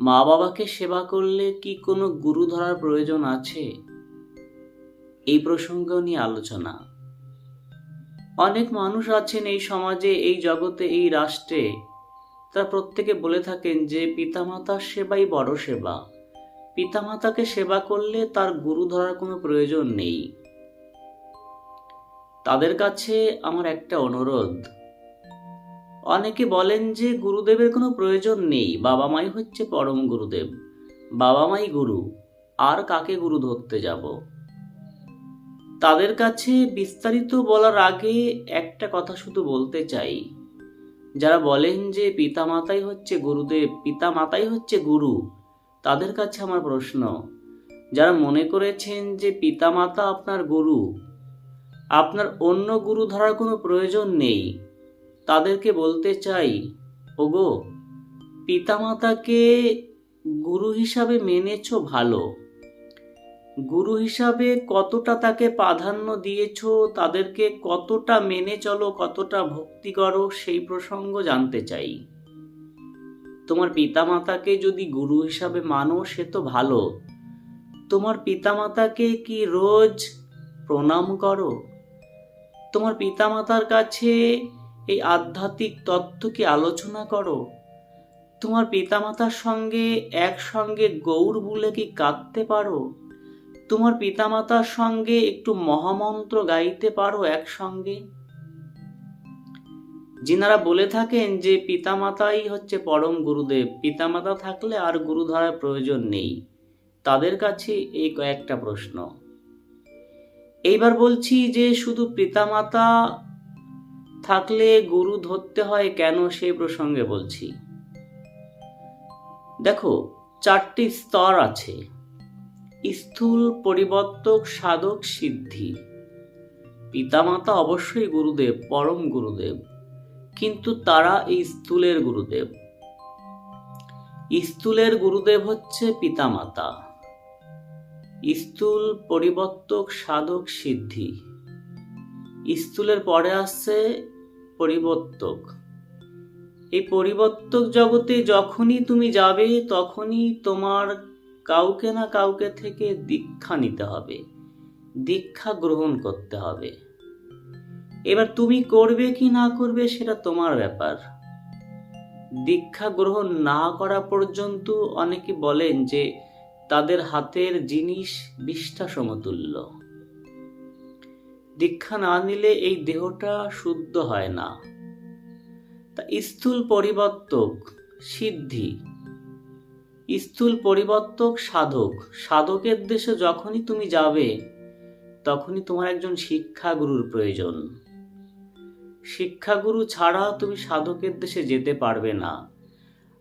মা বাবাকে সেবা করলে কি কোনো গুরু ধরার প্রয়োজন আছে? এই প্রসঙ্গ নিয়ে আলোচনা। অনেক মানুষ আছেন এই সমাজে, এই জগতে, এই রাষ্ট্রে। তারা প্রত্যেকে বলে থাকেন যে, পিতামাতার সেবাই বড় সেবা। পিতামাতাকে সেবা করলে তার গুরু ধরার কোনো প্রয়োজন নেই। তাদের কাছে আমার একটা অনুরোধ। অনেকে বলেন যে গুরুদেবের কোনো প্রয়োজন নেই বাবা মাই হচ্ছে পরম গুরুদেব। বাবা মাই গুরু, আর কাকে গুরু ধরতে যাব? তাদের কাছে বিস্তারিত বলার আগে একটা কথা শুধু বলতে চাই। যারা বলেন যে পিতামাতাই হচ্ছে গুরুদেব, পিতামাতাই হচ্ছে গুরু, তাদের কাছে আমার প্রশ্ন। যারা মনে করেছেন যে পিতামাতা আপনার গুরু, আপনার অন্য গুরু ধরার কোনো প্রয়োজন নেই তাদেরকে বলতে চাই, ওগো, পিতামাতাকে গুরু হিসাবে মেনেছো ভালো। গুরু হিসাবে কতটা তাকে প্রাধান্য দিয়েছ, তাদেরকে কতটা মেনে চলো, কতটা ভক্তি করো, সেই প্রসঙ্গ জানতে চাই। তোমার পিতামাতাকে যদি গুরু হিসাবে মানো, সে তো ভালো। তোমার পিতামাতাকে কি রোজ প্রণাম করো? তোমার পিতামাতার কাছে এই আধ্যাত্মিক তত্ত্বকে আলোচনা করো। তোমার পিতামাতার সঙ্গে একসঙ্গে গৌর বলে কি কাঁদতে পারো? তোমার পিতামাতার সঙ্গে একটু মহামন্ত্র গাইতে পারো একসঙ্গে? যিনারা বলে থাকেন যে পিতামাতাই হচ্ছে পরম গুরুদেব, পিতামাতা থাকলে আর গুরু ধরার প্রয়োজন নেই। তাদের কাছে এই কয়েকটা প্রশ্ন। এইবার বলছি যে শুধু পিতামাতা থাকলে গুরু ধরতে হয় কেন সেই প্রসঙ্গে বলছি। দেখো, চারটি স্তর আছে। স্থূল পরিবর্তক সাধক সিদ্ধি। পিতামাতা অবশ্যই গুরুদেব, পরম গুরুদেব, কিন্তু তারা এই স্থূলের গুরুদেব। স্থূলের গুরুদেব হচ্ছে পিতামাতা। স্থূল পরিবর্তক সাধক সিদ্ধি। স্থূলের পরে আসছে পরিবর্তক। এই পরিবর্তক জগতে যখনই তুমি যাবে, তখনই তোমার কাউকে না কাউকে থেকে দীক্ষা নিতে হবে, দীক্ষা গ্রহণ করতে হবে। এবার তুমি করবে কি না করবে সেটা তোমার ব্যাপার। দীক্ষা গ্রহণ না করা পর্যন্ত অনেকে বলেন যে তাদের হাতের জিনিস বিষ্ঠা সমতুল্য। দীক্ষা না নিলে এই দেহটা শুদ্ধ হয় না। তা স্থূল পরিবর্তক, সিদ্ধি। স্থূল পরিবর্তক, সাধক। সাধকের দেশে যখনই তুমি যাবে, তখনই তোমার একজন শিক্ষাগুরুর প্রয়োজন। শিক্ষাগুরু ছাড়া তুমি সাধকের দেশে যেতে পারবে না।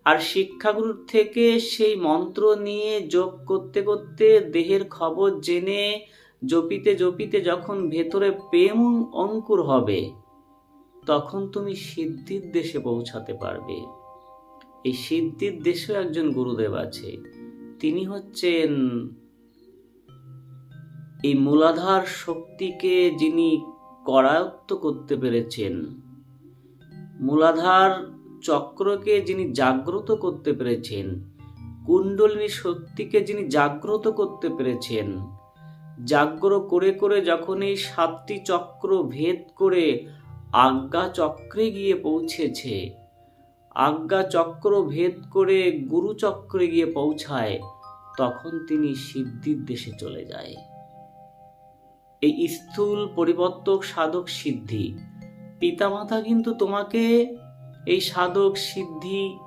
আর শিক্ষাগুরুর থেকে সেই মন্ত্র নিয়ে যোগ করতে করতে দেহের খবর জেনে জপিতে জপিতে যখন ভেতরে প্রেম অঙ্কুর হবে, তখন তুমি সিদ্ধির দেশে পৌঁছাতে পারবে। এই সিদ্ধির দেশেও একজন গুরুদেব আছে। তিনি হচ্ছেন এই মূলাধার শক্তিকে যিনি করায়ত্ত করতে পেরেছেন। মূলাধার চক্রকে যিনি জাগ্রত করতে পেরেছেন। কুণ্ডলিনী শক্তিকে যিনি জাগ্রত করতে পেরেছেন। জাগ্র করে করে যখন এই সাতটি চক্র ভেদ করে আজ্ঞা চক্রে গিয়ে পৌঁছেছে, আজ্ঞা চক্র ভেদ করে গুরু চক্রে গিয়ে পৌঁছায়, তখন তিনি সিদ্ধির দেশে চলে যায়। এই স্থূল পরিবর্তক সাধক সিদ্ধি, পিতামাতা কিন্তু তোমাকে এই সাধক সিদ্ধি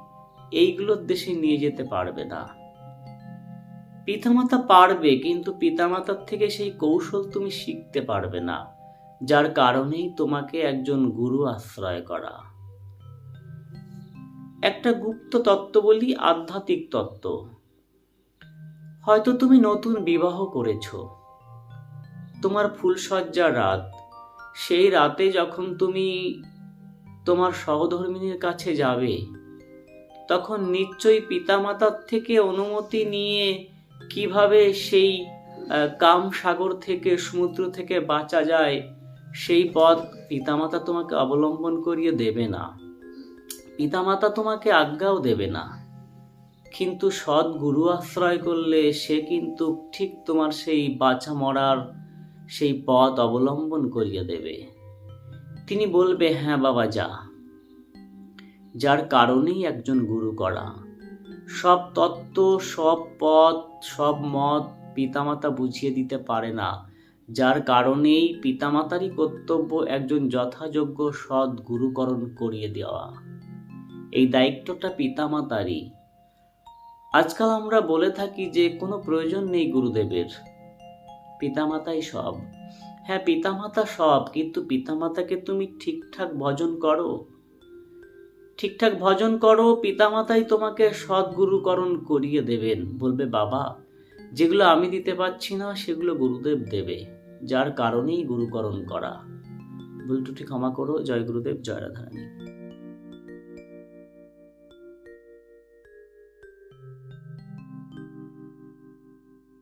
এইগুলোর দেশে নিয়ে যেতে পারবে না। পিতামাতা পারবে, কিন্তু পিতামাতার থেকে সেই কৌশল তুমি শিখতে পারবে না, যার কারণেই তোমাকে একজন গুরু আশ্রয় করা। একটা গুপ্ত তত্ত্ব বলি আধ্যাত্মিক তত্ত্ব। হয়তো তুমি নতুন বিবাহ করেছ। তোমার ফুলসজ্জার রাত, সেই রাতে যখন তুমি তোমার সহধর্মিনীর কাছে যাবে, তখন নিশ্চয়ই পিতামাতার থেকে অনুমতি নিয়ে কীভাবে সেই কাম সাগর থেকে, সমুদ্র থেকে বাঁচা যায়, সেই পথ পিতামাতা তোমাকে অবলম্বন করিয়ে দেবে না। পিতামাতা তোমাকে আজ্ঞাও দেবে না। কিন্তু সৎ গুরু আশ্রয় করলে সে কিন্তু ঠিক তোমার সেই বাছা মরার সেই পথ অবলম্বন করিয়ে দেবে। তিনি বলবে হ্যাঁ বাবা, যা। যার কারণেই একজন গুরু করা। সব তত্ত্ব, সব পথ, সব মত পিতামাতা বুঝিয়ে দিতে পারে না। যার কারণেই পিতামাতারই কর্তব্য একজন যথাযোগ্য সৎ গুরুকরণ করিয়ে দেওয়া। এই দায়িত্বটা পিতামাতারই। আজকাল আমরা বলে থাকি যে, কোনো প্রয়োজন নেই গুরুদেবের। পিতামাতাই সব। হ্যাঁ পিতামাতা সব, কিন্তু পিতামাতাকে তুমি ঠিকঠাক ভজন করো। ঠিকঠাক ভজন করো, পিতামাতাই তোমাকে সদ্গুরুকরণ করিয়ে দেবেন। বলবে, বাবা, যেগুলো আমি দিতে পারছি না, সেগুলো গুরুদেব দেবে। যার কারণেই গুরুকরণ করা। ভুলটুটি ক্ষমা করো, জয় গুরুদেব, জয় রাধারানী।